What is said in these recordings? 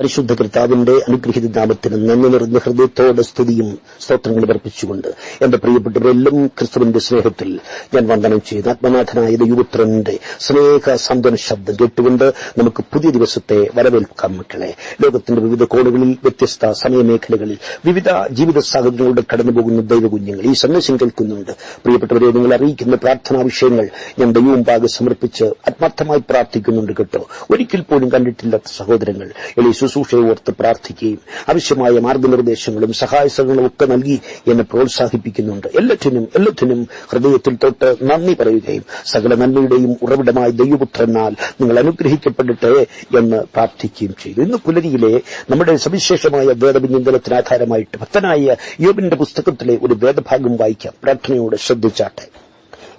പരിശുദ്ധ കർത്താവിന്റെ അനുഗ്രഹിത നാമത്തിന് നന്ദി നിറഞ്ഞ ഹൃദയത്തോടെ സ്തുതിയും സ്തോത്രങ്ങളും അർപ്പിച്ചുകൊണ്ട് എന്റെ പ്രിയപ്പെട്ടവരെല്ലാം ക്രിസ്തുവിന്റെ സ്നേഹത്തിൽ ഞാൻ വന്ദനം ചെയ്ത് ആത്മനാഥനായ യുവത്രന്റെ സ്നേഹ സന്തന ശബ്ദം കേട്ടുകൊണ്ട് നമുക്ക് പുതിയ ദിവസത്തെ വരവേൽക്കാം മക്കളെ. ലോകത്തിന്റെ വിവിധ കോണുകളിൽ വ്യത്യസ്ത സമയമേഖലകളിൽ വിവിധ ജീവിത സാഹചര്യങ്ങളുടെ കടന്നുപോകുന്ന ദൈവകുഞ്ഞുങ്ങൾ ഈ സന്ദേശം കേൾക്കുന്നുണ്ട്. പ്രിയപ്പെട്ടവരെ നിങ്ങൾ അറിയിക്കുന്ന പ്രാർത്ഥനാ വിഷയങ്ങൾ ഞാൻ ദൈവമുമ്പാകെ സമർപ്പിച്ച് ആത്മാർത്ഥമായി പ്രാർത്ഥിക്കുന്നുണ്ട് കേട്ടോ. ഒരിക്കൽ പോലും കണ്ടിട്ടില്ലാത്ത സഹോദരങ്ങൾ എളി ശുശ്രൂഷയെ ഓർത്ത് പ്രാർത്ഥിക്കുകയും ആവശ്യമായ മാർഗനിർദ്ദേശങ്ങളും സഹായ സഹകരണവും ഒക്കെ നൽകി എന്നെ പ്രോത്സാഹിപ്പിക്കുന്നുണ്ട്. എല്ലാറ്റിനും എല്ലാറ്റിനും ഹൃദയത്തിൽ തൊട്ട് നന്ദി പറയുകയും സകല നന്മയുടെയും ഉറവിടമായ ദൈവപുത്രനാൽ നിങ്ങൾ അനുഗ്രഹിക്കപ്പെടട്ടെ എന്ന് പ്രാർത്ഥിക്കുകയും ചെയ്തു. ഇന്ന് പുലരിയിലെ നമ്മുടെ സവിശേഷമായ വേദവിചിന്തനത്തിന് ആധാരമായിട്ട് ഭക്തനായ യോബിന്റെ പുസ്തകത്തിലെ ഒരു വേദഭാഗം വായിക്കാം. പ്രാർത്ഥനയോടെ ശ്രദ്ധിച്ചാട്ടെ.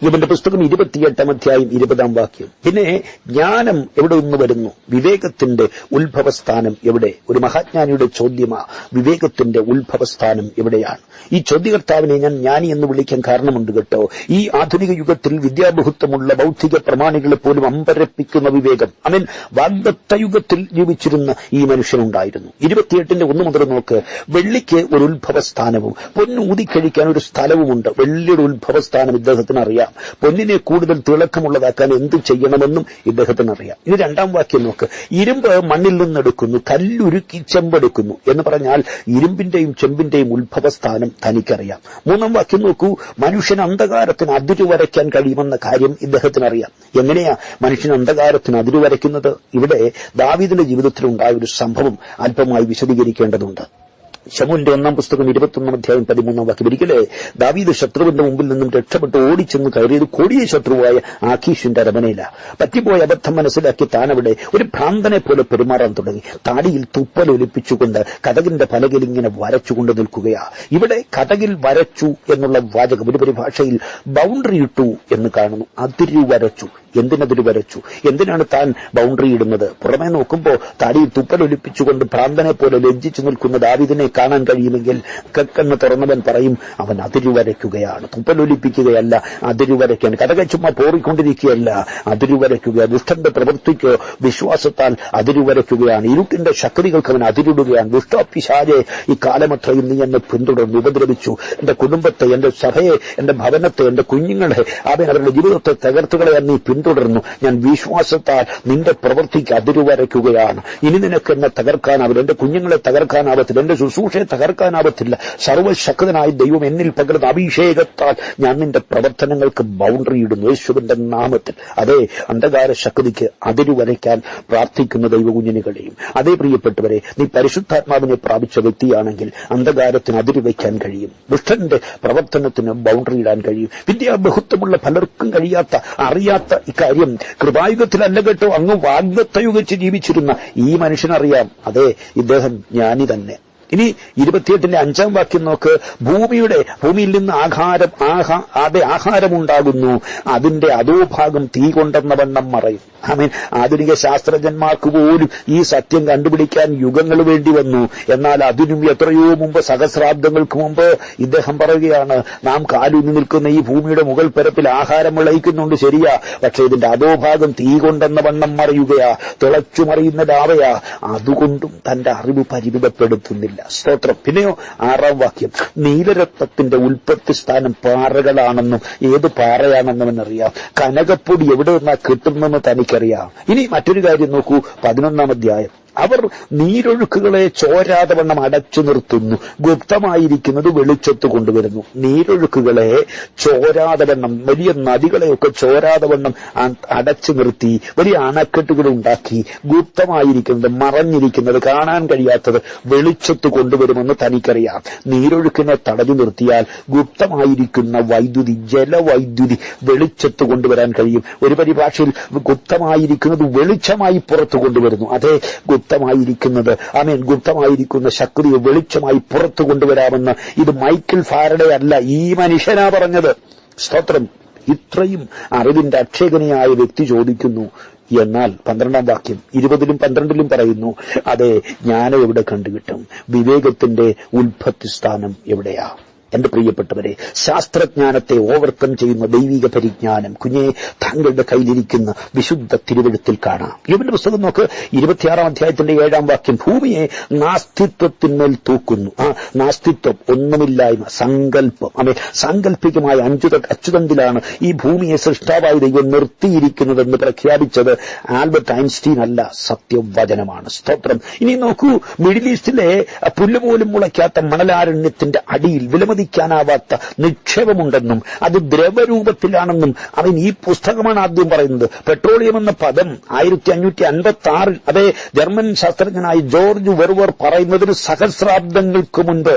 ഇവന്റെ പുസ്തകം ഇരുപത്തിയെട്ടാം അധ്യായം ഇരുപതാം വാക്യം. പിന്നെ ജ്ഞാനം എവിടെ നിന്ന് വരുന്നു? വിവേകത്തിന്റെ ഉത്ഭവസ്ഥാനം എവിടെ? ഒരു മഹാജ്ഞാനിയുടെ ചോദ്യമാ വിവേകത്തിന്റെ ഉത്ഭവസ്ഥാനം എവിടെയാണ്? ഈ ചോദ്യകർത്താവിനെ ഞാൻ ജ്ഞാനി എന്ന് വിളിക്കാൻ കാരണമുണ്ട് കേട്ടോ. ഈ ആധുനിക യുഗത്തിൽ വിദ്യാബഹുത്വമുള്ള ബൗദ്ധിക പ്രമാണികളെ പോലും അമ്പരപ്പിക്കുന്ന വിവേകം. അവൻ വാഗ്ദത്ത യുഗത്തിൽ ജീവിച്ചിരുന്ന ഈ മനുഷ്യനുണ്ടായിരുന്നു. ഇരുപത്തിയെട്ടിന്റെ ഒന്ന് മുതൽ നോക്ക് വെള്ളിക്ക് ഒരു ഉത്ഭവസ്ഥാനവും പൊന്ന് ഊതിക്കഴിക്കാൻ ഒരു സ്ഥലവുമുണ്ട്. വെള്ളിയുടെ ഉത്ഭവസ്ഥാനം ഇദ്ദേഹത്തിന് അറിയാം. പൊന്നിനെ കൂടുതൽ തിളക്കമുള്ളതാക്കാൻ എന്ത് ചെയ്യണമെന്നും ഇദ്ദേഹത്തിന് അറിയാം ഇനി രണ്ടാം വാക്യം നോക്ക്. ഇരുമ്പ് മണ്ണിൽ നിന്നെടുക്കുന്നു കല്ലുരുക്കി ചെമ്പെടുക്കുന്നു എന്ന് പറഞ്ഞാൽ ഇരുമ്പിന്റെയും ചെമ്പിന്റെയും ഉത്ഭവസ്ഥാനം തനിക്കറിയാം. മൂന്നാം വാക്യം നോക്കൂ. മനുഷ്യൻ അന്ധകാരത്തിന് അതിരു വരയ്ക്കാൻ കഴിയുമെന്ന കാര്യം ഇദ്ദേഹത്തിന് അറിയാം എങ്ങനെയാ മനുഷ്യൻ അന്ധകാരത്തിന് അതിരു വരയ്ക്കുന്നത്? ഇവിടെ ദാവിദിന്റെ ജീവിതത്തിലുണ്ടായ ഒരു സംഭവം അല്പമായി വിശദീകരിക്കേണ്ടതുണ്ട്. ശമുലിന്റെ ഒന്നാം പുസ്തകം ഇരുപത്തൊന്നാം അധ്യായം പതിമൂന്നാം വാക്യം ഒരിക്കലേ ദാവീദ് ശത്രുവിന്റെ മുമ്പിൽ നിന്നും രക്ഷപ്പെട്ട്. ഓടിച്ചെന്ന് കയറിയത് കൊടിയ ശത്രുവായ ആഖീഷിന്റെ അരമനയില. പറ്റിപ്പോയ അബദ്ധം മനസ്സിലാക്കി താനവിടെ ഒരു ഭ്രാന്തനെ പോലെ പെരുമാറാൻ തുടങ്ങി. താടിയിൽ തുപ്പൽ ഒലിപ്പിച്ചുകൊണ്ട് കഥകിന്റെ പലകിൽ ഇങ്ങനെ വരച്ചുകൊണ്ട് നിൽക്കുകയാ. ഇവിടെ കഥകിൽ വരച്ചു എന്നുള്ള വാചകം ഒരു പരിഭാഷയിൽ ബൗണ്ടറി ഇട്ടു എന്ന് കാണുന്നു. അതിരു വരച്ചു. എന്തിനതിരു വരച്ചു? എന്തിനാണ് താൻ ബൗണ്ടറി ഇടുന്നത്? പുറമേ നോക്കുമ്പോൾ താടിയിൽ തുപ്പൽ ഒലിപ്പിച്ചുകൊണ്ട് ഭ്രാന്തനെ പോലെ ലജ്ജിച്ചു നിൽക്കുന്ന ദാവിദിനെ കാണാൻ കഴിയുമെങ്കിൽ കക്കെന്ന് തുറന്നവൻ പറയും അവൻ അതിരു വരയ്ക്കുകയാണ്. തുപ്പൽ ഒലിപ്പിക്കുകയല്ല അതിരു വരയ്ക്കാൻ. കഥക ചുമ്മാ പോറിക്കൊണ്ടിരിക്കുകയല്ല അതിരു വരയ്ക്കുക ദുഷ്ടന്റെ പ്രവൃത്തിക്കോ വിശ്വാസത്താൽ അതിരു വരയ്ക്കുകയാണ്. ഇരുട്ടിന്റെ ശക്തികൾക്ക് അവൻ അതിരിടുകയാണ്. ദുഷ്ടപിശാചെ ഈ കാലമത്രയും നീ എന്നെ പിന്തുടർന്ന് ഉപദ്രവിച്ചു. എന്റെ കുടുംബത്തെ എന്റെ സഭയെ എന്റെ ഭവനത്തെ എന്റെ കുഞ്ഞുങ്ങളെ അവൻ അവരുടെ ജീവിതത്തെ തകർത്തുകളെ നീ പിന്തുടർന്നു. ഞാൻ വിശ്വാസത്താൽ നിന്റെ പ്രവൃത്തിക്ക് അതിരുവരയ്ക്കുകയാണ്. ഇനി നിനക്ക് എന്നെ തകർക്കാനാവില്ല. എന്റെ കുഞ്ഞുങ്ങളെ തകർക്കാനാവത്തില്ല. എന്റെ ശുശ്രൂഷയെ തകർക്കാനാവത്തില്ല. സർവശക്തനായ ദൈവം എന്നിൽ പകരുന്ന അഭിഷേകത്താൽ ഞാൻ നിന്റെ പ്രവർത്തനങ്ങൾക്ക് ബൗണ്ടറി ഇടുന്നു. യേശുവിന്റെ നാമത്തിൽ. അതേ അന്ധകാര ശക്തിക്ക് അതിരുവരയ്ക്കാൻ പ്രാർത്ഥിക്കുന്ന ദൈവകുഞ്ഞിനുകളെയും. അതേ പ്രിയപ്പെട്ടവരെ നീ പരിശുദ്ധാത്മാവിനെ പ്രാപിച്ച വ്യക്തിയാണെങ്കിൽ അന്ധകാരത്തിന് അതിരു വയ്ക്കാൻ കഴിയും. ദുഷ്ടന്റെ പ്രവർത്തനത്തിന് ബൗണ്ടറി ഇടാൻ കഴിയും. വിദ്യാബഹുത്വമുള്ള പലർക്കും കഴിയാത്ത അറിയാത്ത ഇക്കാര്യം കൃപായുഗത്തിലല്ല കേട്ടോ അങ്ങ് വാഗ്ദത്തയുഗച്ച് ജീവിച്ചിരുന്ന ഈ മനുഷ്യനറിയാം. അതെ ഇദ്ദേഹം ജ്ഞാനി തന്നെ. ഇനി ഇരുപത്തിയെട്ടിന്റെ അഞ്ചാം വാക്യം നോക്ക്. ഭൂമിയുടെ ഭൂമിയിൽ നിന്ന് ആഹാരം ആഹാ അതെ ആഹാരമുണ്ടാകുന്നു. അതിന്റെ അധോഭാഗം തീ കൊണ്ടെന്ന വണ്ണം മറയും. ആമീൻ. ആധുനിക ശാസ്ത്രജ്ഞന്മാർക്ക് പോലും ഈ സത്യം കണ്ടുപിടിക്കാൻ യുഗങ്ങൾ വേണ്ടി വന്നു. എന്നാൽ അതിനും എത്രയോ മുമ്പ് സഹസ്രാബ്ദങ്ങൾക്ക് മുമ്പ് ഇദ്ദേഹം പറയുകയാണ് നാം കാലൂന്നി നിൽക്കുന്ന ഈ ഭൂമിയുടെ മുകൾ പരപ്പിൽ ആഹാരം വിളയിക്കുന്നുണ്ട് ശരിയാ. പക്ഷെ ഇതിന്റെ അധോഭാഗം തീ കൊണ്ടെന്ന വണ്ണം മറയുകയാ. തിളച്ചു മറിയുന്ന ലാവയാ അതുകൊണ്ടും തന്റെ അറിവ് പരിമിതപ്പെടുത്തുന്നില്ല. സ്തോത്രം. പിന്നെയോ ആറാം വാക്യം. നീലരത്നത്തിന്റെ ഉൽപ്പത്തി സ്ഥാനം പാറകളാണെന്നും ഏത് പാറയാണെന്നും എന്നറിയാം. കനകപ്പൊടി എവിടെ നിന്നാ കിട്ടുന്നെന്ന് തനിക്കറിയാം. ഇനി മറ്റൊരു കാര്യം നോക്കൂ. പതിനൊന്നാം അധ്യായം. അവർ നീരൊഴുക്കുകളെ ചോരാതെ വണ്ണം അടച്ചു നിർത്തുന്നു. ഗുപ്തമായിരിക്കുന്നത് വെളിച്ചത്ത് കൊണ്ടുവരുന്നു. നീരൊഴുക്കുകളെ ചോരാതെ വണ്ണം വലിയ നദികളെയൊക്കെ ചോരാതെ വണ്ണം അടച്ചു നിർത്തി വലിയ അണക്കെട്ടുകൾ ഉണ്ടാക്കി. ഗുപ്തമായിരിക്കുന്നത് മറഞ്ഞിരിക്കുന്നത് കാണാൻ കഴിയാത്തത് വെളിച്ചത്ത് കൊണ്ടുവരുമെന്ന് തനിക്കറിയാം. നീരൊഴുക്കിനെ തടഞ്ഞു നിർത്തിയാൽ ഗുപ്തമായിരിക്കുന്ന വൈദ്യുതി ജലവൈദ്യുതി വെളിച്ചത്ത് കൊണ്ടുവരാൻ കഴിയും. ഒരു പരിഭാഷയിൽ ഗുപ്തമായിരിക്കുന്നത് വെളിച്ചമായി പുറത്തു കൊണ്ടുവരുന്നു. അതേ ഗുപ്തമായിരിക്കുന്നത്. ആമേൻ. ഗുപ്തമായിരിക്കുന്ന ശക്തിയെ വെളിച്ചമായി പുറത്തു കൊണ്ടുവരാമെന്ന് ഇത് മൈക്കിൾ ഫാരഡേ അല്ല ഈ മനുഷ്യനാ പറഞ്ഞത്. സ്തോത്രം. ഇത്രയും അറിവിന്റെ അക്ഷേകനയായ വ്യക്തി ചോദിക്കുന്നു. എന്നാൽ പന്ത്രണ്ടാം വാക്യം ഇരുപതിലും പന്ത്രണ്ടിലും പറയുന്നു അതെ ജ്ഞാനം എവിടെ കണ്ടുകിട്ടും? വിവേകത്തിന്റെ ഉത്ഭത്തി സ്ഥാനം എവിടെയാ? എന്റെ പ്രിയപ്പെട്ടവരെ ശാസ്ത്രജ്ഞാനത്തെ ഓവർകം ചെയ്യുന്ന ദൈവിക പരിജ്ഞാനം കുഞ്ഞെ താങ്കളുടെ കയ്യിലിരിക്കുന്ന വിശുദ്ധ തിരുവഴുത്തിൽ കാണാം. യുവന്റെ പുസ്തകം നോക്ക് ഇരുപത്തിയാറാം അധ്യായത്തിന്റെ ഏഴാം വാക്യം. ഭൂമിയെ നാസ്തിത്വത്തിന്മേൽ തൂക്കുന്നു. ആ നാസ്തിത്വം ഒന്നുമില്ലായ്മ സങ്കല്പം. അമേ സാങ്കല്പികമായ അഞ്ചു അച്ചുതണ്ടിലാണ് ഈ ഭൂമിയെ സൃഷ്ടാവായി ദൈവം നിർത്തിയിരിക്കുന്നതെന്ന് പ്രഖ്യാപിച്ചത് ആൽബർട്ട് ഐൻസ്റ്റീൻ അല്ല സത്യവചനമാണ്. സ്തോത്രം. ഇനി നോക്കൂ മിഡിൽ ഈസ്റ്റിലെ പുല്ലുപോലും മുളയ്ക്കാത്ത മണലാരണ്യത്തിന്റെ അടിയിൽ വിലമതിക്കാനാവാത്ത നിക്ഷേപമുണ്ടെന്നും അത് ദ്രവരൂപത്തിലാണെന്നും അവൻ ഈ പുസ്തകമാണ് ആദ്യം പറയുന്നത്. പെട്രോളിയം എന്ന പദം ആയിരത്തി അഞ്ഞൂറ്റി അൻപത്തി ആറിൽ അതേ ജർമ്മൻ ശാസ്ത്രജ്ഞനായ ജോർജ് വെറുവർ പറയുന്നതിന് സഹസ്രാബ്ദങ്ങൾക്ക് മുൻപ്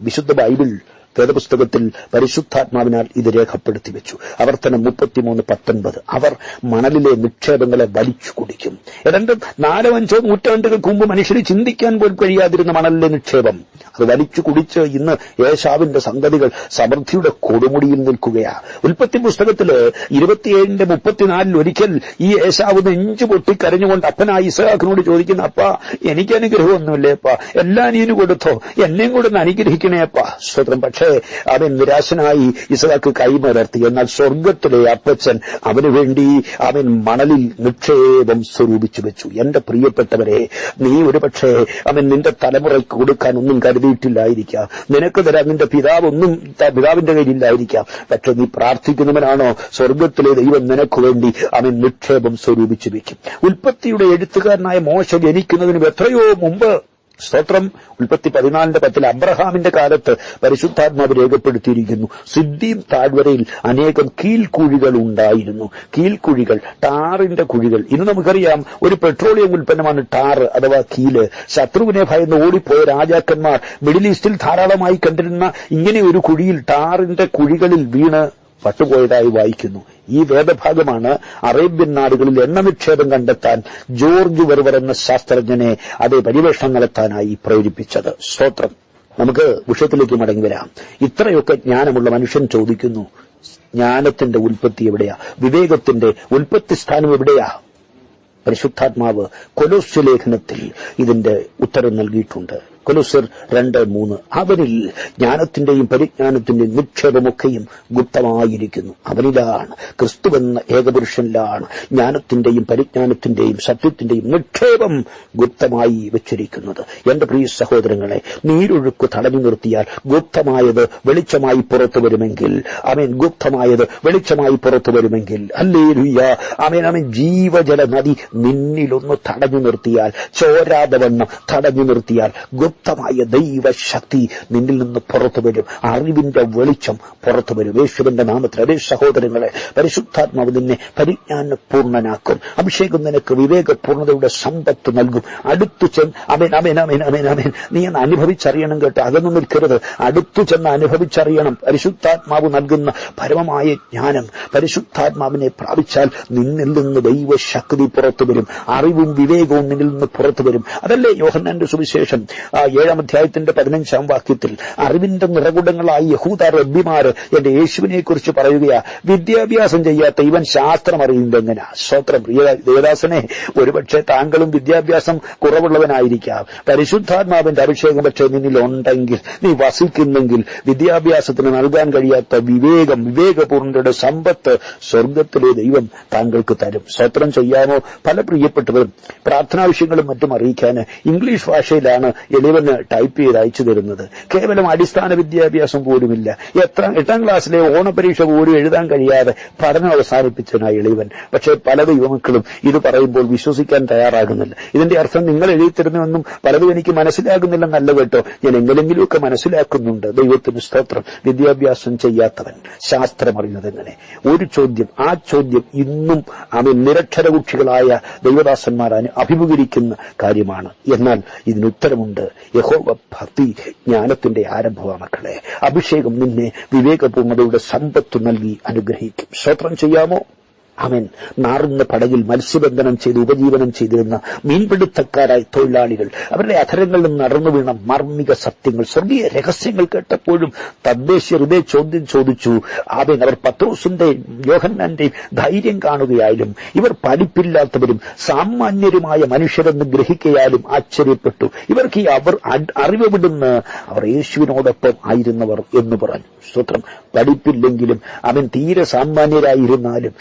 വിശുദ്ധ ബൈബിൾ വേദപുസ്തകത്തിൽ പരിശുദ്ധാത്മാവിനാൽ ഇത് രേഖപ്പെടുത്തി വെച്ചു അവർത്തനം മുപ്പത്തിമൂന്ന് പത്തൊൻപത്. അവർ മണലിലെ നിക്ഷേപങ്ങളെ വലിച്ചു കുടിക്കും. ഏതാണ്ട് നാലോ അഞ്ചോ നൂറ്റാണ്ടുകൾക്ക് മുമ്പ് മനുഷ്യന് ചിന്തിക്കാൻ പോലും കഴിയാതിരുന്ന മണലിലെ നിക്ഷേപം. അത് വലിച്ചു കുടിച്ച് ഇന്ന് യേശാവിന്റെ സംഗതികൾ സമൃദ്ധിയുടെ കൊടുമുടിയിൽ നിൽക്കുകയാണ് ഉൽപ്പത്തി പുസ്തകത്തിൽ ഇരുപത്തിയേഴിന്റെ മുപ്പത്തിനാലിൽ ഒരിക്കൽ ഈ യേശാവ് നെഞ്ചു പൊട്ടി കരഞ്ഞുകൊണ്ട് അപ്പനായി ഇസഹാക്കിനോട് ചോദിക്കുന്ന അപ്പ എനിക്ക് അനുഗ്രഹമൊന്നുമില്ലേപ്പാ എല്ലാം നീന് കൊടുത്തോ? എന്നെയും കൂടെ ഒന്ന് അനുഗ്രഹിക്കണേപ്പാ സ്വതന്ത്രം പക്ഷേ അവൻ നിരാശനായി ഇസഹാക്ക് കൈമലർത്തി എന്നാൽ സ്വർഗത്തിലെ അപ്പച്ചൻ അവന് വേണ്ടി അവൻ മണലിൽ നിക്ഷേപം സ്വരൂപിച്ചു വെച്ചു. എന്റെ പ്രിയപ്പെട്ടവരെ നീ ഒരുപക്ഷെ അവൻ നിന്റെ തലമുറയ്ക്ക് കൊടുക്കാൻ ഒന്നും കരുതിയിട്ടില്ലായിരിക്കാം. നിനക്ക് തരാൻ നിന്റെ പിതാവ് ഒന്നും പിതാവിന്റെ കയ്യിലില്ലായിരിക്കാം. പക്ഷെ നീ പ്രാർത്ഥിക്കുന്നവനാണോ? സ്വർഗത്തിലെ ദൈവം നിനക്ക് വേണ്ടി അവൻ നിക്ഷേപം സ്വരൂപിച്ചു വെക്കും. ഉൽപ്പത്തിയുടെ എഴുത്തുകാരനായ മോശ ജനിക്കുന്നതിന് എത്രയോ മുമ്പ് സ്തോത്രം. ഉൽപ്പത്തി പതിനാലിന്റെ പത്തിൽ അബ്രഹാമിന്റെ കാലത്ത് പരിശുദ്ധാത്മാവ് രേഖപ്പെടുത്തിയിരിക്കുന്നു. സിദ്ദീം താഴ്വരയിൽ അനേകം കീൽക്കുഴികൾ ഉണ്ടായിരുന്നു. കീൽക്കുഴികൾ ടാറിന്റെ കുഴികൾ. ഇന്ന് നമുക്കറിയാം ഒരു പെട്രോളിയം ഉൽപ്പന്നമാണ് ടാർ അഥവാ കീൽ. ശത്രുവിനെ ഭയന്ന് ഓടിപ്പോയ രാജാക്കന്മാർ മിഡിൽ ഈസ്റ്റിൽ ധാരാളമായി കണ്ടിരുന്ന ഇങ്ങനെ ഒരു കുഴിയിൽ ടാറിന്റെ കുഴികളിൽ വീണ് പട്ടുപോയതായി വായിക്കുന്നു. ഈ വേദഭാഗമാണ് അറേബ്യൻ നാടുകളിൽ എണ്ണ നിക്ഷേപം കണ്ടെത്താൻ ജോർജ് വെർവർ എന്ന ശാസ്ത്രജ്ഞനെ അതേ പരിവേഷണം നടത്താനായി പ്രേരിപ്പിച്ചത്. സ്തോത്രം. നമുക്ക് വിഷയത്തിലേക്ക് മടങ്ങി വരാം. ഇത്രയൊക്കെ ജ്ഞാനമുള്ള മനുഷ്യൻ ചോദിക്കുന്നു ജ്ഞാനത്തിന്റെ ഉൽപ്പത്തി എവിടെയാ? വിവേകത്തിന്റെ ഉൽപ്പത്തി സ്ഥാനം എവിടെയാ? പരിശുദ്ധാത്മാവ് കൊലോസ്യ ലേഖനത്തിൽ ഇതിന്റെ ഉത്തരം നൽകിയിട്ടുണ്ട്. കൊലോസ്യർ രണ്ട് മൂന്ന്. അവരിൽ ജ്ഞാനത്തിന്റെയും പരിജ്ഞാനത്തിന്റെയും നിക്ഷേപമൊക്കെയും ഗുപ്തമായിരിക്കുന്നു. അവരിലാണ് ക്രിസ്തുവെന്ന ഏകപുരുഷനിലാണ് ജ്ഞാനത്തിന്റെയും പരിജ്ഞാനത്തിന്റെയും സത്യത്തിന്റെയും നിക്ഷേപം ഗുപ്തമായി വെച്ചിരിക്കുന്നത്. എന്റെ പ്രിയ സഹോദരങ്ങളെ നീരൊഴുക്ക് തടഞ്ഞു നിർത്തിയാൽ ഗുപ്തമായത് വെളിച്ചമായി പുറത്തു വരുമെങ്കിൽ അമേൻ ഗുപ്തമായത് വെളിച്ചമായി പുറത്തു വരുമെങ്കിൽ അല്ലേ ലുയ്യ അമേൻ അമേൻ ജീവജല നദി നിന്നിലൊന്ന് തടഞ്ഞു നിർത്തിയാൽ ചോരാതെ തടഞ്ഞു നിർത്തിയാൽ ഗുപ്തമായ ദൈവശക്തി നിന്നിൽ നിന്ന് പുറത്തു വരും. അറിവിന്റെ വെളിച്ചം പുറത്തു വരും. യേശുവിന്റെ നാമത്തിൽ അതേ സഹോദരങ്ങളെ പരിശുദ്ധാത്മാവ് നിന്നെ പരിജ്ഞാനപൂർണനാക്കും. അഭിഷേകം നിനക്ക് വിവേകപൂർണതയുടെ സമ്പത്ത് നൽകും. അടുത്തു ചെന്ന് അമേൻ അമേൻ അമേൻ അമേൻ അമേൻ. നീ എന്ന് അനുഭവിച്ചറിയണം കേട്ടോ. അകന്നു നിൽക്കരുത്. അടുത്തു ചെന്ന് അനുഭവിച്ചറിയണം. പരിശുദ്ധാത്മാവ് നൽകുന്ന പരമമായ ജ്ഞാനം പരിശുദ്ധാത്മാവിനെ പ്രാപിച്ചാൽ നിന്നിൽ നിന്ന് ദൈവശക്തി പുറത്തു വരും. അറിവും വിവേകവും നിന്നിൽ നിന്ന് പുറത്തു വരും. അതല്ലേ യോഹന്നാന്റെ സുവിശേഷം? ഏഴാം അധ്യായത്തിന്റെ പതിനഞ്ചാം വാക്യത്തിൽ അറിവിന്റെ നിറകുടങ്ങളായി യഹൂദ റബ്ബിമാര് എന്റെ യേശുവിനെക്കുറിച്ച് പറയുകയാ വിദ്യാഭ്യാസം ചെയ്യാത്ത ഇവൻ ശാസ്ത്രം അറിയുന്നത് എങ്ങനെയാ സ്വത്രം ദേവദാസനെ ഒരുപക്ഷെ താങ്കളും വിദ്യാഭ്യാസം കുറവുള്ളവനായിരിക്കാം. പരിശുദ്ധാത്മാവിന്റെ അഭിഷേകം പക്ഷേ നിന്നിൽ ഉണ്ടെങ്കിൽ നീ വസിക്കുന്നെങ്കിൽ വിദ്യാഭ്യാസത്തിന് നൽകാൻ കഴിയാത്ത വിവേകം വിവേകപൂർണയുടെ സമ്പത്ത് സ്വർഗത്തിലെ ദൈവം താങ്കൾക്ക് തരും. സ്വത്രം ചെയ്യാമോ? പല പ്രിയപ്പെട്ടവരും പ്രാർത്ഥനാ വിഷയങ്ങളും മറ്റും അറിയിക്കാൻ ഇംഗ്ലീഷ് ഭാഷയിലാണ് എളിവന് ടൈപ്പ് ചെയ്ത് അയച്ചു തരുന്നത്. കേവലം അടിസ്ഥാന വിദ്യാഭ്യാസം പോലുമില്ല. എത്ര എട്ടാം ക്ലാസ്സിലെ ഓണപരീക്ഷ പോലും എഴുതാൻ കഴിയാതെ പഠനം അവസാനിപ്പിച്ചവനായി ഇളയവൻ പക്ഷേ പല ദൈവമക്കളും ഇത് പറയുമ്പോൾ വിശ്വസിക്കാൻ തയ്യാറാകുന്നില്ല. ഇതിന്റെ അർത്ഥം നിങ്ങൾ എഴുതിത്തരുന്നുവെന്നും പലതും എനിക്ക് മനസ്സിലാകുന്നില്ലെന്നല്ല കേട്ടോ. ഞാൻ എങ്ങനെങ്കിലുമൊക്കെ മനസ്സിലാക്കുന്നുണ്ട്. ദൈവത്തിന് സ്തോത്രം. വിദ്യാഭ്യാസം ചെയ്യാത്തവൻ. ശാസ്ത്രം അറിയുന്നത് എങ്ങനെ ഒരു ചോദ്യം. ആ ചോദ്യം ഇന്നും അവൻ നിരക്ഷരകുക്ഷികളായ ദൈവദാസന്മാരെ അനു- അഭിമുഖീകരിക്കുന്ന കാര്യമാണ്. എന്നാൽ ഇതിന് ഉത്തരമുണ്ട്. യഹോവ ഭക്തി ജ്ഞാനത്തിന്റെ ആരംഭമാണ് മക്കളെ. അഭിഷേകം നിന്നെ വിവേകപൂർണതയുടെ സമ്പത്ത് നൽകി അനുഗ്രഹിക്കും. സ്തോത്രം ചെയ്യാമോ? അവൻ നാറുന്ന പടകിൽ മത്സ്യബന്ധനം ചെയ്ത് ഉപജീവനം ചെയ്തിരുന്ന മീൻപിടുത്തക്കാരായ തൊഴിലാളികൾ അവരുടെ അധരങ്ങളിൽ നിന്ന് നടന്നു വീണ മാർമിക സത്യങ്ങൾ സ്വർഗീയ രഹസ്യങ്ങൾ കേട്ടപ്പോഴും തദ്ദേശീയർ ഇതേ ചോദ്യം ചോദിച്ചു. അവൻ അവർ പത്രോസിന്റെയും യോഹന്നാന്റെയും ധൈര്യം കാണുകയായാലും ഇവർ പഠിപ്പില്ലാത്തവരും സാമാന്യരുമായ മനുഷ്യരെന്ന് ഗ്രഹിക്കയാലും ആശ്ചര്യപ്പെട്ടു. ഇവർക്ക് ഈ അവർ അഡ്- അറിവ് വിടുന്ന് അവർ യേശുവിനോടൊപ്പം ആയിരുന്നവർ എന്ന് പറഞ്ഞു. സ്തോത്രം. പഠിപ്പില്ലെങ്കിലും അവൻ തീരെ സാമാന്യരായിരുന്നാലും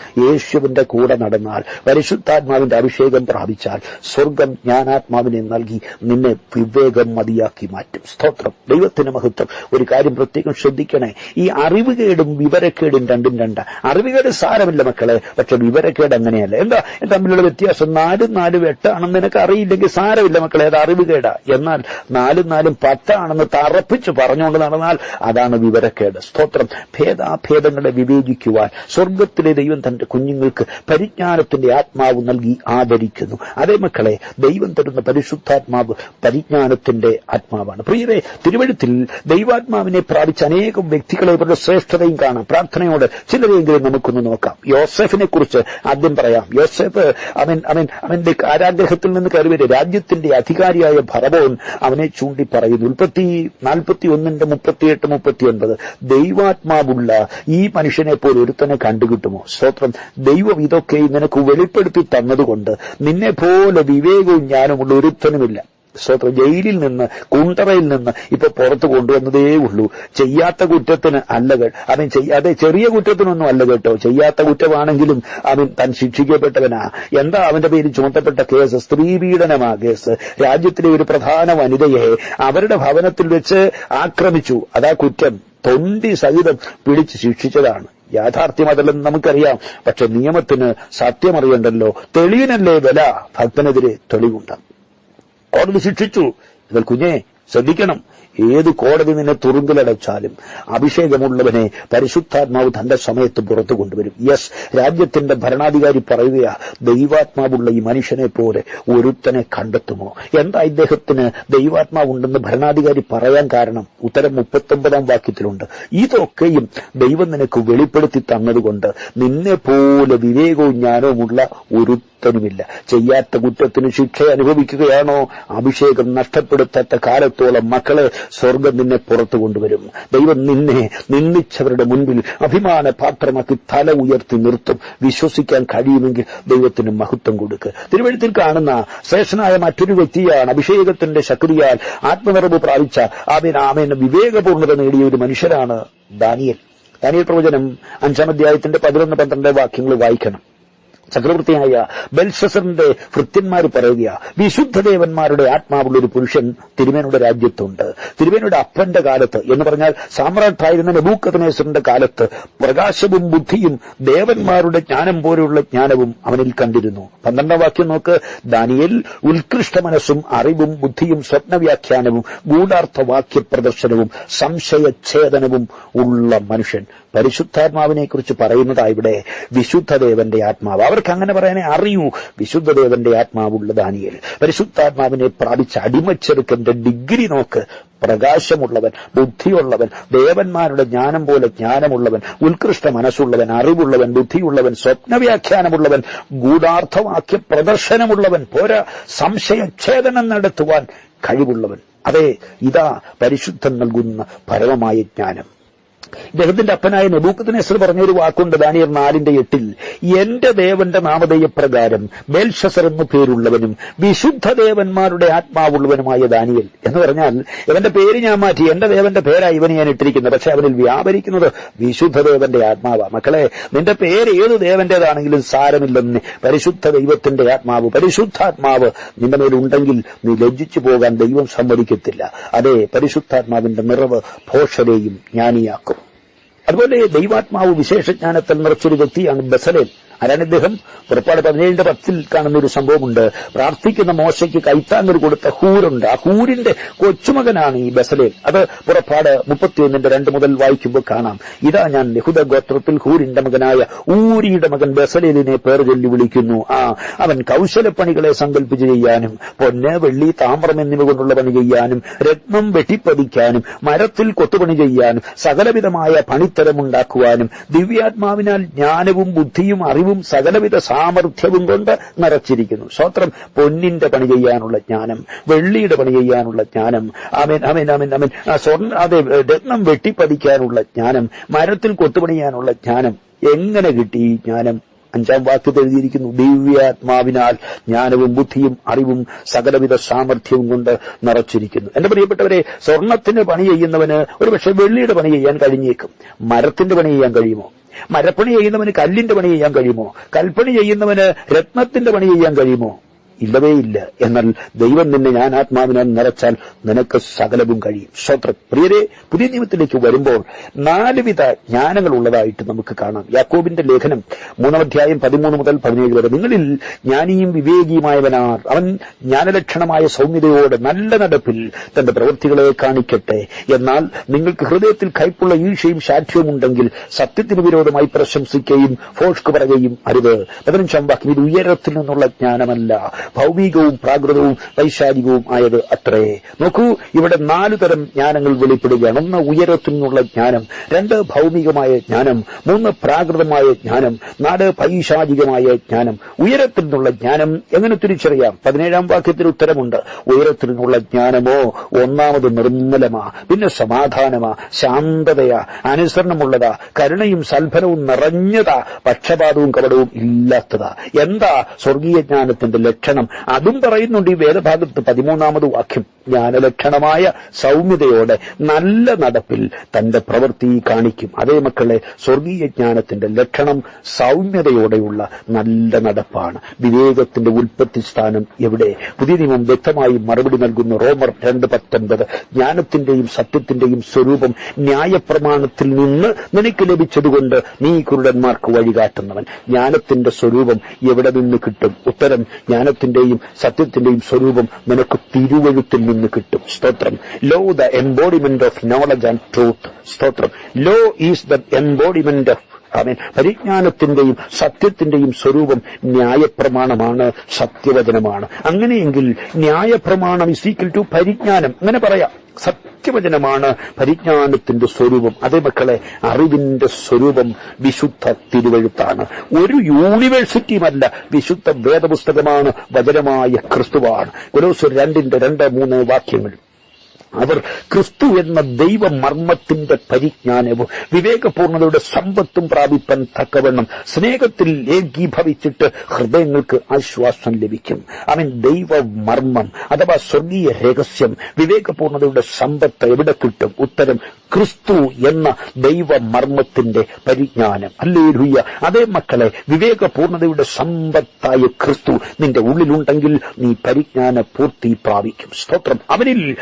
യേശുവിന്റെ കൂടെ നടന്നാൽ പരിശുദ്ധാത്മാവിന്റെ അഭിഷേകം പ്രാപിച്ചാൽ സ്വർഗം ജ്ഞാനാത്മാവിനെ നൽകി നിന്നെ വിവേകം മതിയാക്കി മാറ്റും. സ്തോത്രം. ദൈവത്തിന് മഹത്വം. ഒരു കാര്യം പ്രത്യേകം ശ്രദ്ധിക്കണേ. ഈ അറിവുകേടും വിവരക്കേടും രണ്ടും രണ്ട. അറിവുകേട് സാരമില്ല മക്കളെ പക്ഷെ വിവരക്കേട് അങ്ങനെയല്ല. എന്താ? തമ്മിലുള്ള വ്യത്യാസം നാലും നാലും എട്ടാണെന്ന് നിനക്ക് അറിയില്ലെങ്കിൽ സാരമില്ല മക്കളെ അത് അറിവുകേടാ. എന്നാൽ നാലും നാലും പത്താണെന്ന് തറപ്പിച്ച് പറഞ്ഞുകൊണ്ട് നടന്നാൽ അതാണ് വിവരക്കേട്. സ്തോത്രം. ഭേദാഭേദങ്ങളെ വിവേചിക്കുവാൻ സ്വർഗത്തിലെ ദൈവം തന്റെ കുഞ്ഞുങ്ങൾക്ക് പരിജ്ഞാനത്തിന്റെ ആത്മാവ് നൽകി ആദരിക്കുന്നു. അതേ മക്കളെ ദൈവം തരുന്ന പരിശുദ്ധാത്മാവ് പരിജ്ഞാനത്തിന്റെ ആത്മാവാണ്. പ്രിയരെ തിരുവഴുത്തിൽ ദൈവാത്മാവിനെ പ്രാപിച്ച അനേകം വ്യക്തികളെ ഇവരുടെ ശ്രേഷ്ഠതയും കാണാം. പ്രാർത്ഥനയോട് ചിലരെങ്കിലും നമുക്കൊന്ന് നോക്കാം. യോസെഫിനെ കുറിച്ച് ആദ്യം പറയാം. യോസെഫ് അവൻ അവൻ അവന്റെ കാരാഗ്രഹത്തിൽ നിന്ന് കരുവരെ രാജ്യത്തിന്റെ അധികാരിയായ ഭരവോൻ അവനെ ചൂണ്ടി പറയുന്നു ഉൽപ്പത്തി നാൽപ്പത്തി ഒന്നിന്റെ മുപ്പത്തിയെട്ട് മുപ്പത്തിയൊൻപത്. ദൈവാത്മാവുള്ള ഈ മനുഷ്യനെ പോലെ ഒരുത്തനെ കണ്ടുകിട്ടുമോ? സ്തോത്രം. ദൈവം ഇതൊക്കെ നിനക്ക് വെളിപ്പെടുത്തി തന്നതുകൊണ്ട് നിന്നെ പോലെ വിവേകവും ജ്ഞാനമുള്ള ഒരുത്തനുമില്ല. സ്വത്ര ജയിലിൽ നിന്ന് കുണ്ടറയിൽ നിന്ന് ഇപ്പൊ പുറത്തു കൊണ്ടുവന്നതേ ഉള്ളൂ. ചെയ്യാത്ത കുറ്റത്തിന് അല്ല അവൻ ചെയ്യാതെ ചെറിയ കുറ്റത്തിനൊന്നും അല്ല കേട്ടോ. ചെയ്യാത്ത കുറ്റമാണെങ്കിലും അവൻ താൻ ശിക്ഷിക്കപ്പെട്ടവനാ. എന്താ അവന്റെ പേരിൽ ചുമത്തപ്പെട്ട കേസ്? സ്ത്രീ പീഡനമാ കേസ്. രാജ്യത്തിലെ ഒരു പ്രധാന വനിതയെ അവരുടെ ഭവനത്തിൽ വെച്ച് ആക്രമിച്ചു. അതാ കുറ്റം. തൊണ്ടി സഹിതം പിടിച്ച് ശിക്ഷിച്ചതാണ്. യാഥാർത്ഥ്യം അതല്ലെന്ന് നമുക്കറിയാം. പക്ഷെ നിയമത്തിന് സത്യമറിയണ്ടല്ലോ. തെളിവിനല്ലേ വില ഭക്തനെതിരെ തെളിവുണ്ടാകും കോടതി ശിക്ഷിച്ചു. എന്നാൽ കുഞ്ഞെ ശ്രദ്ധിക്കണം. ഏത് കോടതി നിന്നെ തുറുങ്കിലടച്ചാലും അഭിഷേകമുള്ളവനെ പരിശുദ്ധാത്മാവ് തന്റെ സമയത്ത് പുറത്തു കൊണ്ടുവരും. യെസ് രാജ്യത്തിന്റെ ഭരണാധികാരി പറയുകയാ ദൈവാത്മാവുള്ള ഈ മനുഷ്യനെ പോലെ ഒരുത്തനെ കണ്ടെത്തുമോ? എന്താ ഇദ്ദേഹത്തിന് ദൈവാത്മാവുണ്ടെന്ന് ഭരണാധികാരി പറയാൻ കാരണം? ഉത്തരം മുപ്പത്തൊമ്പതാം വാക്യത്തിലുണ്ട്. ഇതൊക്കെയും ദൈവം നിനക്ക് വെളിപ്പെടുത്തി തന്നതുകൊണ്ട് നിന്നെ പോലെ വിവേകവും ജ്ഞാനവുമുള്ള ഒരുത്തനുമില്ല ചെയ്യാത്ത കുറ്റത്തിന് ശിക്ഷ അനുഭവിക്കുകയാണോ? അഭിഷേകം നഷ്ടപ്പെടുത്താത്ത കാലത്തോളം മക്കളെ സ്വർഗം നിന്നെ പുറത്തു കൊണ്ടുവരും. ദൈവം നിന്നെ നിന്ദിച്ചവരുടെ മുൻപിൽ അഭിമാന പാത്രമാക്കി തല ഉയർത്തി നിർത്തും. വിശ്വസിക്കാൻ കഴിയുമെങ്കിൽ ദൈവത്തിന് മഹത്വം കൊടുക്കുക തിരുവഴുത്തിൽ കാണുന്ന ശ്രേഷ്ഠനായ മറ്റൊരു വ്യക്തിയാണ് അഭിഷേകത്തിന്റെ ശക്തിയാൽ ആത്മനിറവ് പ്രാപിച്ച ആമേൻ. വിവേകപൂർണത നേടിയ ഒരു മനുഷ്യരാണ് ദാനിയൽ. ദാനിയൽ പ്രവചനം അഞ്ചാം അധ്യായത്തിന്റെ പതിനൊന്ന് പന്ത്രണ്ട് വാക്യങ്ങൾ വായിക്കണം. ചക്രവർത്തിയായ ബെൽഷസറിന്റെ ഭൃത്യന്മാർ പറയുക വിശുദ്ധദേവന്മാരുടെ ആത്മാവുള്ള ഒരു പുരുഷൻ തിരുമേനയുടെ രാജ്യത്തുണ്ട്. തിരുമേനയുടെ അപ്പന്റെ കാലത്ത് എന്ന് പറഞ്ഞാൽ സാമ്രാട്ടായിരുന്ന നബൂക്കഥനേശ്വരന്റെ കാലത്ത് പ്രകാശവും ബുദ്ധിയും ദേവന്മാരുടെ ജ്ഞാനം പോലെയുള്ള ജ്ഞാനവും അവനിൽ കണ്ടിരുന്നു. പന്ത്രണ്ടാം വാക്യം നോക്ക് ദാനിയൽ ഉത്കൃഷ്ട മനസ്സും അറിവും ബുദ്ധിയും സ്വപ്നവ്യാഖ്യാനവും ഗൂഢാർത്ഥ വാക്യ പ്രദർശനവും സംശയഛേദനവും ഉള്ള മനുഷ്യൻ. പരിശുദ്ധാത്മാവിനെ കുറിച്ച് പറയുന്നതാ ഇവിടെ വിശുദ്ധദേവന്റെ ആത്മാവ്. അവർക്ക് അങ്ങനെ പറയാനേ അറിയൂ. വിശുദ്ധദേവന്റെ ആത്മാവുള്ള ദാനിയൽ. പരിശുദ്ധാത്മാവിനെ പ്രാപിച്ച അടിമച്ചെടുക്കന്റെ ഡിഗ്രി നോക്ക്. പ്രകാശമുള്ളവൻ ബുദ്ധിയുള്ളവൻ ദേവന്മാരുടെ ജ്ഞാനം പോലെ ജ്ഞാനമുള്ളവൻ ഉത്കൃഷ്ട മനസ്സുള്ളവൻ അറിവുള്ളവൻ ബുദ്ധിയുള്ളവൻ സ്വപ്നവ്യാഖ്യാനമുള്ളവൻ ഗൂഢാർത്ഥവാക്യ പ്രദർശനമുള്ളവൻ പോരാ സംശയച്ഛേദനം നടത്തുവാൻ കഴിവുള്ളവൻ. അതെ ഇതാ പരിശുദ്ധം നൽകുന്ന പരമമായ ജ്ഞാനം. ഇദ്ദേഹത്തിന്റെ അപ്പനായ നെബൂക്കത്തിനെസർ പറഞ്ഞൊരു വാക്കുണ്ട് ദാനിയർ നാലിന്റെ എട്ടിൽ. എന്റെ ദേവന്റെ നാമധേയപ്രകാരം ബേൽഷസർ എന്നു പേരുള്ളവനും വിശുദ്ധ ദേവന്മാരുടെ ആത്മാവുള്ളവനുമായ ദാനിയൽ. എന്ന് പറഞ്ഞാൽ ഇവന്റെ പേര് ഞാൻ മാറ്റി എന്റെ ദേവന്റെ പേരായി ഇവന് ഞാൻ ഇട്ടിരിക്കുന്നത്. പക്ഷെ അവനിൽ വ്യാപരിക്കുന്നത് വിശുദ്ധ ദേവന്റെ ആത്മാവാ. മക്കളെ നിന്റെ പേര് ഏത് ദേവന്റേതാണെങ്കിലും സാരമില്ലെന്ന് പരിശുദ്ധ ദൈവത്തിന്റെ ആത്മാവ് പരിശുദ്ധാത്മാവ് നിന്റെ മേലുണ്ടെങ്കിൽ നീ ലജ്ജിച്ചു പോകാൻ ദൈവം സമ്മതിക്കത്തില്ല. അതേ പരിശുദ്ധാത്മാവിന്റെ നിറവ് ഭോഷരെയും ജ്ഞാനിയാക്കും. അതുപോലെ ദൈവാത്മാവ് വിശേഷജ്ഞാനത്തിൽ നിറച്ചൊരു വ്യക്തിയാണ് ബസലേൽ. ആരാണ് ഇദ്ദേഹം പുറപ്പാട് പതിനേഴിന്റെ പത്തിൽ കാണുന്ന ഒരു സംഭവമുണ്ട്. പ്രാർത്ഥിക്കുന്ന മോശയ്ക്ക് കൈത്താങ്ങൽ കൊടുത്ത ഹൂരുണ്ട്. ആ ഹൂരിന്റെ കൊച്ചുമകനാണ് ഈ ബസലേൽ. അത് പുറപ്പാട് മുപ്പത്തിയൊന്നിന്റെ രണ്ട് മുതൽ വായിക്കുമ്പോൾ കാണാം. ഇതാ ഞാൻ യഹുദ ഗോത്രത്തിൽ ഹൂരിന്റെ മകനായ ഊരിയുടെ മകൻ ബസലേലിനെ പേർ ചൊല്ലി വിളിക്കുന്നു. ആ അവൻ കൌശലപ്പണികളെ സങ്കല്പിച്ച് ചെയ്യാനും പൊന്ന് വെള്ളി താമ്രം എന്നിവ കൊണ്ടുള്ള പണി ചെയ്യാനും രത്നം വെട്ടിപ്പതിക്കാനും മരത്തിൽ കൊത്തുപണി ചെയ്യാനും സകലവിധമായ പണിത്തരമുണ്ടാക്കുവാനും ദിവ്യാത്മാവിനാൽ ജ്ഞാനവും ബുദ്ധിയും അറിവും അറിവും സകലവിധ സാമർഥ്യവും കൊണ്ട് നിറച്ചിരിക്കുന്നു. സ്വത്രം പൊന്നിന്റെ പണി ചെയ്യാനുള്ള ജ്ഞാനം വെള്ളിയുടെ പണി ചെയ്യാനുള്ള ജ്ഞാനം അമേൻ അമേൻ അമേൻ അമേൻ സ്വർണ അതെ രത്നം വെട്ടിപ്പതിക്കാനുള്ള ജ്ഞാനം മരത്തിൽ കൊത്തുപണിയാനുള്ള ജ്ഞാനം. എങ്ങനെ കിട്ടി ഈ ജ്ഞാനം? അഞ്ചാം വാക്യത്തിൽ എഴുതിയിരിക്കുന്നു ദിവ്യാത്മാവിനാൽ ജ്ഞാനവും ബുദ്ധിയും അറിവും സകലവിധ സാമർഥ്യവും കൊണ്ട് നിറച്ചിരിക്കുന്നു. എന്റെ പ്രിയപ്പെട്ടവരെ സ്വർണത്തിന്റെ പണി ചെയ്യുന്നവന് ഒരുപക്ഷെ വെള്ളിയുടെ പണി ചെയ്യാൻ കഴിഞ്ഞേക്കും. മരത്തിന്റെ പണി ചെയ്യാൻ കഴിയുമോ? മരപ്പണി ചെയ്യുന്നവന് കല്ലിന്റെ പണി ചെയ്യാൻ കഴിയുമോ? കൽപ്പണി ചെയ്യുന്നവന് രത്നത്തിന്റെ പണി ചെയ്യാൻ കഴിയുമോ? ഇല്ലവേ ഇല്ല. എന്നാൽ ദൈവം നിന്നെ ഞാൻ ആത്മാവിനാൽ നിറച്ചാൽ നിനക്ക് സകലവും കഴിയും. സ്വത്ര. പ്രിയരെ പുതിയ നിയമത്തിലേക്ക് വരുമ്പോൾ നാലുവിധ ജ്ഞാനങ്ങൾ ഉള്ളതായിട്ട് നമുക്ക് കാണാം. യാക്കോബിന്റെ ലേഖനം മൂന്നാം അധ്യായം പതിമൂന്ന് മുതൽ പതിനേഴ് വരെ. നിങ്ങളിൽ ജ്ഞാനിയും വിവേകിയുമായവനാർ. അവൻ ജ്ഞാനലക്ഷണമായ സൗമ്യതയോടെ നല്ല നടപ്പിൽ തന്റെ പ്രവൃത്തികളെ കാണിക്കട്ടെ. എന്നാൽ നിങ്ങൾക്ക് ഹൃദയത്തിൽ കൈപ്പുള്ള ഈഴ്ചയും ശാഠ്യവും ഉണ്ടെങ്കിൽ സത്യത്തിന് വിരോധമായി പ്രശംസിക്കുകയും ഫോഷ്ക്ക് പറയുകയും അരുത്. പതിനഞ്ചാം വാക്യം. ഇത് ഉയരത്തിൽ നിന്നുള്ള ജ്ഞാനമല്ല. ഭൗമികവും പ്രാകൃതവും വൈശാലികവും ആയത് അത്രേ. നോക്കൂ ഇവിടെ നാലു തരം ജ്ഞാനങ്ങൾ വെളിപ്പെടുകയാണ്. ഒന്ന് ഉയരത്തിൽ നിന്നുള്ള ജ്ഞാനം രണ്ട് ഭൗമികമായ ജ്ഞാനം മൂന്ന് പ്രാകൃതമായ ജ്ഞാനം നാല് പൈശാചികമായ ജ്ഞാനം. ഉയരത്തിൽ നിന്നുള്ള ജ്ഞാനം എങ്ങനെ തിരിച്ചറിയാം? പതിനേഴാം വാക്യത്തിൽ ഉത്തരമുണ്ട്. ഉയരത്തിൽ നിന്നുള്ള ജ്ഞാനമോ ഒന്നാമത് നിർമ്മലമാ പിന്നെ സമാധാനമാ ശാന്തതയാ അനുസരണമുള്ളതാ കരുണയും സൽഫലവും നിറഞ്ഞതാ പക്ഷപാതവും കപടവും ഇല്ലാത്തതാ. എന്താ സ്വർഗീയ ജ്ഞാനത്തിന്റെ ലക്ഷണം? അതും പറയുന്നുണ്ട് ഈ വേദഭാഗത്ത് പതിമൂന്നാമത് വാക്യം. ജ്ഞാനലക്ഷണമായ സൗമ്യതയോടെ നല്ല നടപ്പിൽ തന്റെ പ്രവൃത്തി കാണിക്കും. അതേ മക്കളെ സ്വർഗീയ ജ്ഞാനത്തിന്റെ ലക്ഷണം സൗമ്യതയോടെയുള്ള നല്ല നടപ്പാണ്. വിവേകത്തിന്റെ ഉൽപ്പത്തി സ്ഥാനം എവിടെ? പുതിയ നിയമം വ്യക്തമായി മറുപടി നൽകുന്നു. റോമർ രണ്ട് പത്തൊൻപത്. ജ്ഞാനത്തിന്റെയും സത്യത്തിന്റെയും സ്വരൂപം ന്യായപ്രമാണത്തിൽ നിന്ന് നിനക്ക് ലഭിച്ചതുകൊണ്ട് നീ കുരുടന്മാർക്ക് വഴികാട്ടുന്നവൻ. ജ്ഞാനത്തിന്റെ സ്വരൂപം എവിടെ നിന്ന് കിട്ടും? ഉത്തരം ജ്ഞാനത്തിന്റെയും സത്യത്തിന്റെയും സ്വരൂപം നിനക്ക് തിരുവഴുത്തിൽ നിന്ന് കിട്ടും. സ്തോത്രം. Law the embodiment of knowledge and truth സ്തോത്രം. Law is the embodiment of പരിജ്ഞാനത്തിന്റെയും സത്യത്തിന്റെയും സ്വരൂപം ന്യായപ്രമാണമാണ് സത്യവചനമാണ്. അങ്ങനെയെങ്കിൽ ന്യായപ്രമാണം ഇസ് ഈക്വൽ ടു പരിജ്ഞാനം. അങ്ങനെ പറയാം. സത്യവചനമാണ് പരിജ്ഞാനത്തിന്റെ സ്വരൂപം. അതേ മക്കളെ അറിവിന്റെ സ്വരൂപം വിശുദ്ധ തിരുവഴുത്താണ്. ഒരു യൂണിവേഴ്സിറ്റിയുമല്ല വിശുദ്ധ വേദപുസ്തകമാണ് വചനമായ ക്രിസ്തുവാണ്. കൊലോസ് രണ്ടിന്റെ രണ്ട് മൂന്ന് വാക്യങ്ങൾ. അവർ ക്രിസ്തു എന്ന ദൈവമർമ്മത്തിന്റെ പരിജ്ഞാനവും വിവേകപൂർണതയുടെ സമ്പത്തും പ്രാപിപ്പാൻ തക്കവണ്ണം സ്നേഹത്തിൽ ഏകീഭവിച്ചിട്ട് ഹൃദയങ്ങൾക്ക് ആശ്വാസം ലഭിക്കും. അവൻ ദൈവമർമ്മം അഥവാ സ്വർഗീയ രഹസ്യം വിവേകപൂർണതയുടെ സമ്പത്ത് എവിടെ കിട്ടും? ഉത്തരം ക്രിസ്തു എന്ന ദൈവമർമ്മത്തിന്റെ പരിജ്ഞാനം. അല്ലേ അതേ മക്കളെ വിവേകപൂർണതയുടെ സമ്പത്തായ ക്രിസ്തു നിന്റെ ഉള്ളിലുണ്ടെങ്കിൽ നീ പരിജ്ഞാന പൂർത്തി പ്രാപിക്കും. സ്തോത്രം. അവനിൽ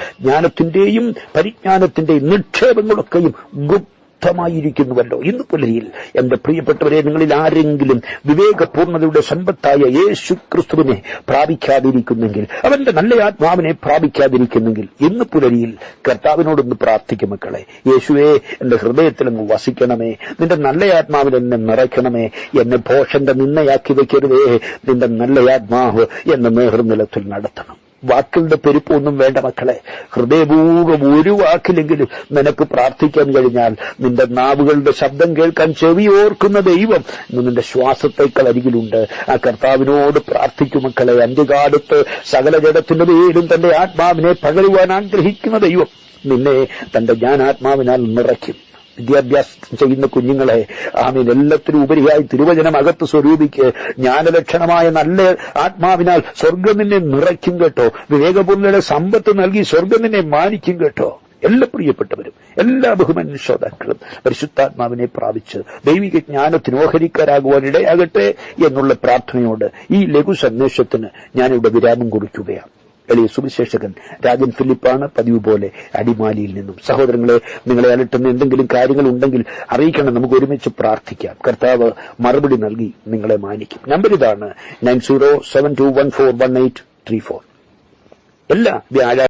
ജ്ഞാനത്തിന്റെയും പരിജ്ഞാനത്തിന്റെയും നിക്ഷേപങ്ങളൊക്കെയും ഗുപ്തമായിരിക്കുന്നുവല്ലോ. ഇന്ന് പുലരിയിൽ എന്റെ പ്രിയപ്പെട്ടവരെ നിങ്ങളിൽ ആരെങ്കിലും വിവേകപൂർണതയുടെ സമ്പത്തായ യേശു ക്രിസ്തുവിനെ പ്രാപിക്കാതിരിക്കുന്നെങ്കിൽ അവന്റെ നല്ല ആത്മാവിനെ പ്രാപിക്കാതിരിക്കുന്നെങ്കിൽ ഇന്ന് പുലരിയിൽ കർത്താവിനോടൊന്ന് പ്രാർത്ഥിക്കും മക്കളെ. യേശുവേ എന്റെ ഹൃദയത്തിൽ അങ്ങ് വസിക്കണമേ. നിന്റെ നല്ല ആത്മാവിൽ എന്നെ നിറയ്ക്കണമേ. എന്നെ ഭോഷന്റെ നിന്നയാക്കി വയ്ക്കരുതേ നിന്റെ നല്ല ആത്മാവ് എന്നെ നേർനിലത്തിൽ നടത്തണം. വാക്കുകളുടെ പെരുപ്പൊന്നും വേണ്ട മക്കളെ. ഹൃദയപൂർവം ഒരു വാക്കിലെങ്കിലും നിനക്ക് പ്രാർത്ഥിക്കാൻ കഴിഞ്ഞാൽ നിന്റെ നാവുകളുടെ ശബ്ദം കേൾക്കാൻ ചെവി ഓർക്കുന്ന ദൈവം ഇന്ന് നിന്റെ ശ്വാസത്തേക്കാൾ അരികിലുണ്ട്. ആ കർത്താവിനോട് പ്രാർത്ഥിക്കും മക്കളെ. അന്ത്യകാലത്ത് സകല ജഡത്തിന്റെ പേരും തന്റെ ആത്മാവിനെ പകരുവാൻ ആഗ്രഹിക്കുന്ന ദൈവം നിന്നെ തന്റെ ജ്ഞാനാത്മാവിനാൽ നിറയ്ക്കും. വിദ്യാഭ്യാസം ചെയ്യുന്ന കുഞ്ഞുങ്ങളെ ആമീൻ എല്ലാത്തിനും ഉപരിയായി തിരുവചനം അകത്ത് സ്വരൂപിക്ക് ജ്ഞാനലക്ഷണമായ നല്ല ആത്മാവിനാൽ സ്വർഗം നിന്നെ നിറയ്ക്കും കേട്ടോ. വിവേകപൂർണയുടെ സമ്പത്ത് നൽകി സ്വർഗം നിന്നെ മാനിക്കും കേട്ടോ. എല്ലാ പ്രിയപ്പെട്ടവരും എല്ലാ ബഹുമാന്യ ശ്രോതാക്കളും പരിശുദ്ധാത്മാവിനെ പ്രാപിച്ച് ദൈവിക ജ്ഞാനത്തിന് ഓഹരിക്കാരാകുവാൻ ഇടയാകട്ടെ എന്നുള്ള പ്രാർത്ഥനയോട് ഈ ലഘു സന്ദേശത്തിന് ഞാനിവിടെ വിരാമം കുറിക്കുകയാണ് എളിയ സുവിശേഷകൻ രാജൻ ഫിലിപ്പാണ് പതിവ് പോലെ അടിമാലിയിൽ നിന്നും. സഹോദരങ്ങളെ നിങ്ങളെ അലട്ടുന്ന എന്തെങ്കിലും കാര്യങ്ങൾ ഉണ്ടെങ്കിൽ അറിയിക്കണം. നമുക്ക് ഒരുമിച്ച് പ്രാർത്ഥിക്കാം. കർത്താവ് മറുപടി നൽകി നിങ്ങളെ മാനിക്കും. നമ്പർ ഇതാണ് nine zero seven two one four one eight three four. എല്ലാ വ്യാഴാഴ്ച